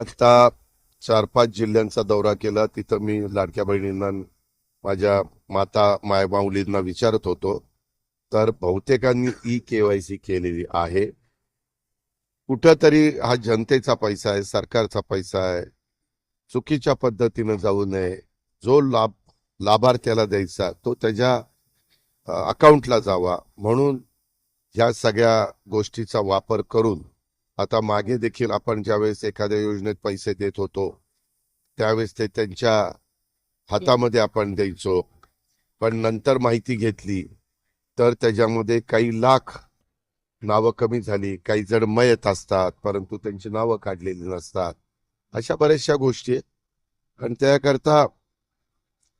आता चार पाच जिल्ह्यांचा दौरा केला तिथं मी लाडक्या बहिणींना माझ्या माता मायमाऊलींना विचारत होतो. तर बहुतेकांनी ई केवायसी केलेली आहे. कुठंतरी हा जनतेचा पैसा आहे सरकारचा पैसा आहे. चुकीच्या पद्धतीनं जाऊ नये. जो लाभ लाभार्थ्याला द्यायचा तो त्याच्या अकाउंटला जावा. म्हणून या सगळ्या गोष्टीचा वापर करून आता मागे देखील आपण ज्यावेळेस एखाद्या योजनेत पैसे देत होतो त्यावेळेस ते त्यांच्या हातामध्ये आपण द्यायचो. पण नंतर माहिती घेतली तर त्याच्यामध्ये काही लाख नावं कमी झाली काही जण मयत असतात परंतु त्यांची नावं काढलेली नसतात. अशा बऱ्याचशा गोष्टी आहेत. आणि त्याकरता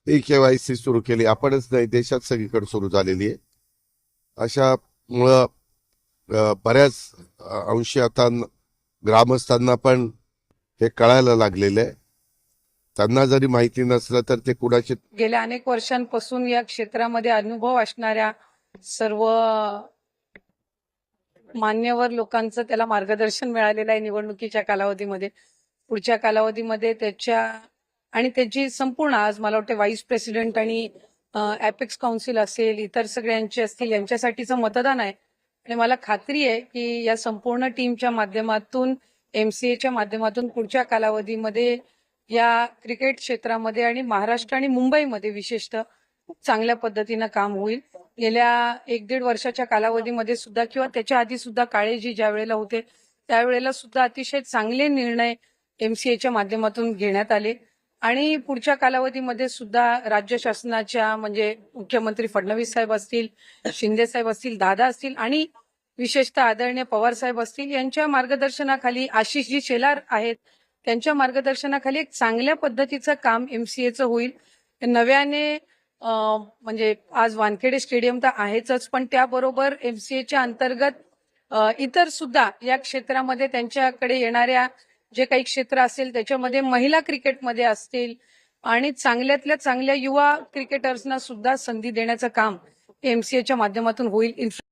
ई केवायसी सुरू केली. आपणच नाही देशात सगळीकडे सुरू झालेली आहे. अशामुळं बऱ्याच अंशी आता ग्रामस्थांना पण हे कळायला लागलेलं. आहे त्यांना जरी माहिती नसलं तर ते कुणाची गेल्या अनेक वर्षांपासून या क्षेत्रामध्ये अनुभव असणाऱ्या सर्व मान्यवर लोकांचं त्याला मार्गदर्शन मिळालेलं आहे निवडणुकीच्या कालावधीमध्ये. पुढच्या कालावधीमध्ये त्याच्या आणि त्याची संपूर्ण आज मला वाटतं व्हाईस प्रेसिडेंट आणि एपेक्स काउन्सिल असेल इतर सगळ्यांचे असतील यांच्यासाठीचं मतदान आहे. आणि मला खात्री आहे की या संपूर्ण टीमच्या माध्यमातून एमसीएच्या माध्यमातून पुढच्या कालावधीमध्ये या क्रिकेट क्षेत्रामध्ये आणि महाराष्ट्र आणि मुंबईमध्ये विशेषतः खूप चांगल्या पद्धतीनं काम होईल. गेल्या एक दीड वर्षाच्या कालावधीमध्ये सुद्धा किंवा त्याच्या आधी सुद्धा काळेजी ज्या वेळेला होते त्यावेळेला सुद्धा अतिशय चांगले निर्णय एमसीएच्या माध्यमातून घेण्यात आले. आणि पुढच्या कालावधीमध्ये सुद्धा राज्य शासनाच्या म्हणजे मुख्यमंत्री फडणवीस साहेब असतील शिंदे साहेब असतील दादा असतील आणि विशेषतः आदरणीय पवार साहेब असतील यांच्या मार्गदर्शनाखाली आशिषजी शेलार आहेत त्यांच्या मार्गदर्शनाखाली एक चांगल्या पद्धतीचं काम एमसीएचं होईल. नव्याने म्हणजे आज वानखेडे स्टेडियम तर आहेच पण त्याबरोबर एमसीएच्या अंतर्गत इतर सुद्धा या क्षेत्रामध्ये त्यांच्याकडे येणाऱ्या जे काही क्षेत्र असेल त्याच्यामध्ये महिला क्रिकेटमध्ये असतील आणि चांगल्यातल्या चांगल्या युवा क्रिकेटर्सना सुद्धा संधी देण्याचं काम एमसीएच्या माध्यमातून होईल.